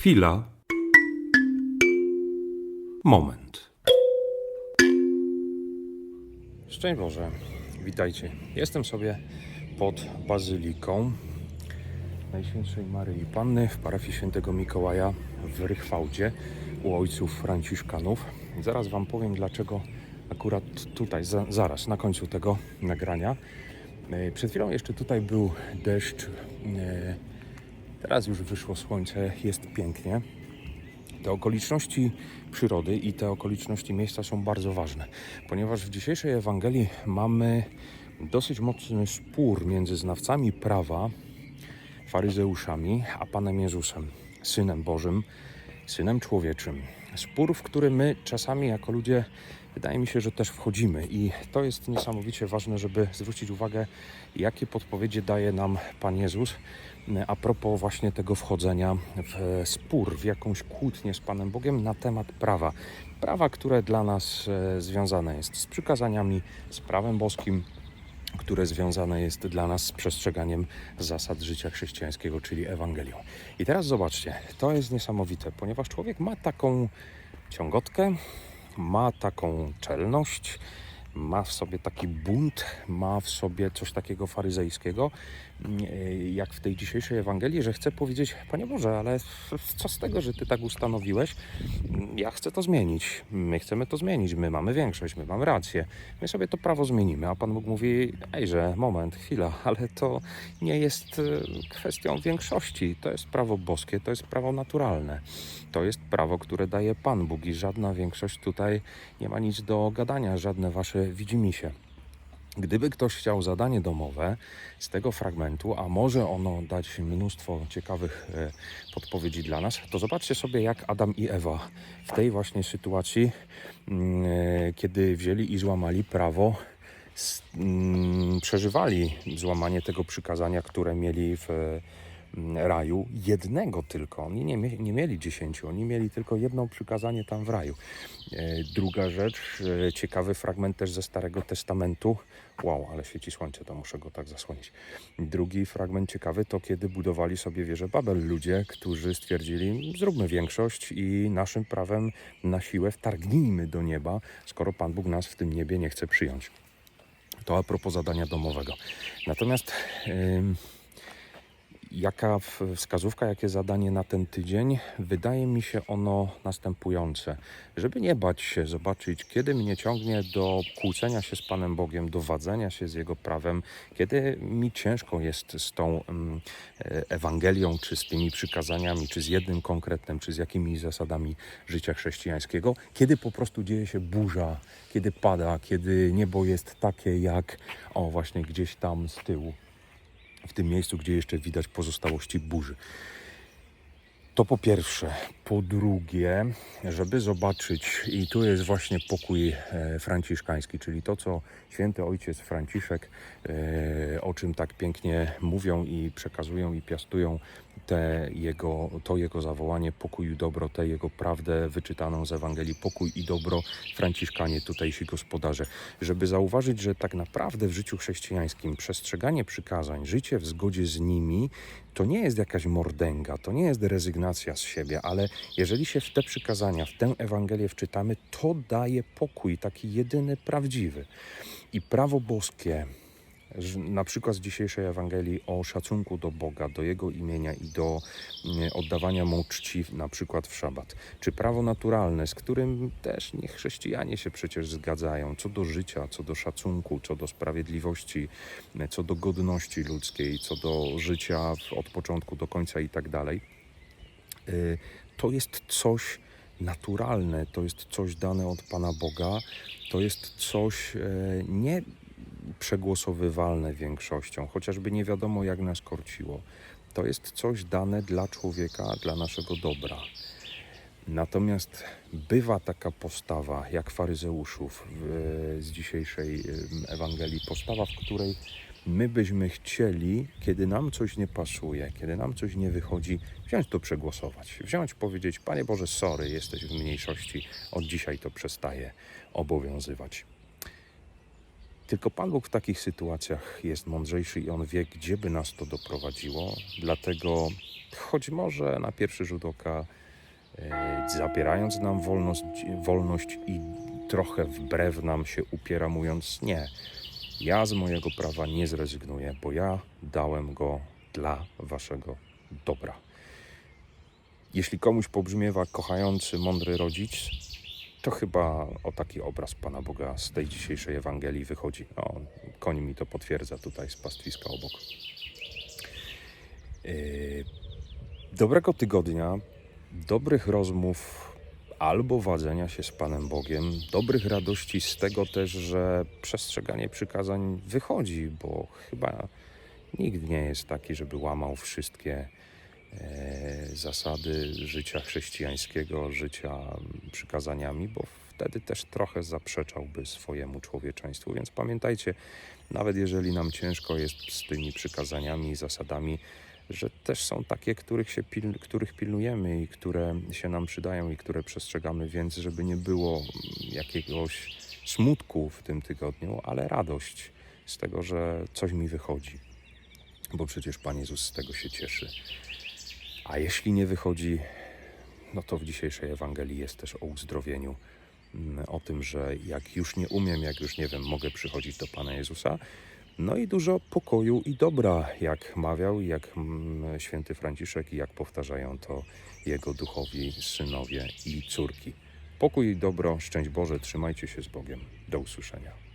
Chwila. Moment. Szczęść Boże, witajcie. Jestem sobie pod Bazyliką Najświętszej Maryi Panny w parafii świętego Mikołaja w Rychwałdzie u ojców franciszkanów. Zaraz Wam powiem, dlaczego akurat tutaj, za, zaraz na końcu tego nagrania. E, Przed chwilą jeszcze tutaj był deszcz, e, teraz już wyszło słońce, jest pięknie. Te okoliczności przyrody i te okoliczności miejsca są bardzo ważne, ponieważ w dzisiejszej Ewangelii mamy dosyć mocny spór między znawcami prawa, faryzeuszami, a Panem Jezusem, Synem Bożym, Synem Człowieczym. Spór, w który my czasami jako ludzie, wydaje mi się, że też wchodzimy i to jest niesamowicie ważne, żeby zwrócić uwagę, jakie podpowiedzi daje nam Pan Jezus a propos właśnie tego wchodzenia w spór, w jakąś kłótnię z Panem Bogiem na temat prawa. Prawa, które dla nas e, związane jest z przykazaniami, z prawem boskim, które związane jest dla nas z przestrzeganiem zasad życia chrześcijańskiego, czyli Ewangelią. I teraz zobaczcie, to jest niesamowite, ponieważ człowiek ma taką ciągotkę, ma taką czelność, ma w sobie taki bunt, ma w sobie coś takiego faryzejskiego, mm, jak w tej dzisiejszej Ewangelii, że chce powiedzieć, Panie Boże, ale co z tego, że Ty tak ustanowiłeś? Ja chcę to zmienić. My chcemy to zmienić. My mamy większość, my mamy rację. My sobie to prawo zmienimy. A Pan Bóg mówi, ejże, moment, chwila, ale to nie jest e, kwestią większości. To jest prawo boskie, to jest prawo naturalne. To jest prawo, które daje Pan Bóg i żadna większość tutaj nie ma nic do gadania, żadne wasze widzimisię. Gdyby ktoś chciał zadanie domowe z tego fragmentu, a może ono dać mnóstwo ciekawych e, podpowiedzi dla nas, to zobaczcie sobie, jak Adam i Ewa w tej właśnie sytuacji, mm, e, kiedy wzięli i złamali prawo, mm, przeżywali złamanie tego przykazania, które mieli w raju, jednego tylko. Oni nie, nie mieli dziesięciu, oni mieli tylko jedno przykazanie tam w raju. E, Druga rzecz, e, ciekawy fragment też ze Starego Testamentu. Wow, ale świeci słońce, to muszę go tak zasłonić. Drugi fragment ciekawy to kiedy budowali sobie wieżę Babel ludzie, którzy stwierdzili, zróbmy większość i naszym prawem na siłę wtargnijmy do nieba, skoro Pan Bóg nas w tym niebie nie chce przyjąć. To a propos zadania domowego. Natomiast ym, jaka wskazówka, jakie zadanie na ten tydzień? Wydaje mi się ono następujące. Żeby nie bać się zobaczyć, kiedy mnie ciągnie do kłócenia się z Panem Bogiem, do wadzenia się z Jego prawem, kiedy mi ciężko jest z tą mm, e, Ewangelią, czy z tymi przykazaniami, czy z jednym konkretnym, czy z jakimiś zasadami życia chrześcijańskiego, kiedy po prostu dzieje się burza, kiedy pada, kiedy niebo jest takie jak, o właśnie gdzieś tam z tyłu w tym miejscu, gdzie jeszcze widać pozostałości burzy. To po pierwsze. Po drugie, żeby zobaczyć, i tu jest właśnie pokój e, franciszkański, czyli to, co święty ojciec Franciszek, e, o czym tak pięknie mówią i przekazują i piastują te jego, to jego zawołanie, pokój i dobro, tę jego prawdę wyczytaną z Ewangelii, pokój i dobro, Franciszkanie, tutejsi gospodarze, żeby zauważyć, że tak naprawdę w życiu chrześcijańskim przestrzeganie przykazań, życie w zgodzie z nimi, to nie jest jakaś mordęga, to nie jest rezygnacja z siebie, ale jeżeli się w te przykazania, w tę Ewangelię wczytamy, to daje pokój, taki jedyny, prawdziwy. I prawo boskie, na przykład z dzisiejszej Ewangelii o szacunku do Boga, do Jego imienia i do mm, oddawania Mu czci, na przykład w szabat. Czy prawo naturalne, z którym też nie chrześcijanie się przecież zgadzają, co do życia, co do szacunku, co do sprawiedliwości, co do godności ludzkiej, co do życia od początku do końca i tak dalej. Y, To jest coś naturalne, to jest coś dane od Pana Boga, to jest coś e, nie przegłosowywalne większością, chociażby nie wiadomo jak nas korciło. To jest coś dane dla człowieka, dla naszego dobra. Natomiast bywa taka postawa, jak faryzeuszów z dzisiejszej Ewangelii, postawa, w której my byśmy chcieli, kiedy nam coś nie pasuje, kiedy nam coś nie wychodzi, wziąć to przegłosować. Wziąć, powiedzieć, Panie Boże, sorry, jesteś w mniejszości, od dzisiaj to przestaje obowiązywać. Tylko Pan Bóg w takich sytuacjach jest mądrzejszy i On wie, gdzie by nas to doprowadziło. Dlatego, choć może na pierwszy rzut oka, e, zabierając nam wolność, wolność i trochę wbrew nam się upiera, mówiąc nie, ja z mojego prawa nie zrezygnuję, bo ja dałem go dla waszego dobra. Jeśli komuś pobrzmiewa kochający, mądry rodzic, to chyba o taki obraz Pana Boga z tej dzisiejszej Ewangelii wychodzi. O, koń mi to potwierdza tutaj z pastwiska obok. Yy, Dobrego tygodnia, dobrych rozmów albo wadzenia się z Panem Bogiem, dobrych radości z tego też, że przestrzeganie przykazań wychodzi, bo chyba nikt nie jest taki, żeby łamał wszystkie zasady życia chrześcijańskiego, życia przykazaniami, bo wtedy też trochę zaprzeczałby swojemu człowieczeństwu. Więc pamiętajcie, nawet jeżeli nam ciężko jest z tymi przykazaniami i zasadami, że też są takie, których, się pil, których pilnujemy i które się nam przydają i które przestrzegamy, więc żeby nie było jakiegoś smutku w tym tygodniu, ale radość z tego, że coś mi wychodzi, bo przecież Pan Jezus z tego się cieszy. A jeśli nie wychodzi, no to w dzisiejszej Ewangelii jest też o uzdrowieniu, mm, o tym, że jak już nie umiem, jak już nie wiem, mogę przychodzić do Pana Jezusa. No i dużo pokoju i dobra, jak mawiał, jak mm, święty Franciszek i jak powtarzają to jego duchowi synowie i córki. Pokój i dobro, szczęść Boże, trzymajcie się z Bogiem. Do usłyszenia.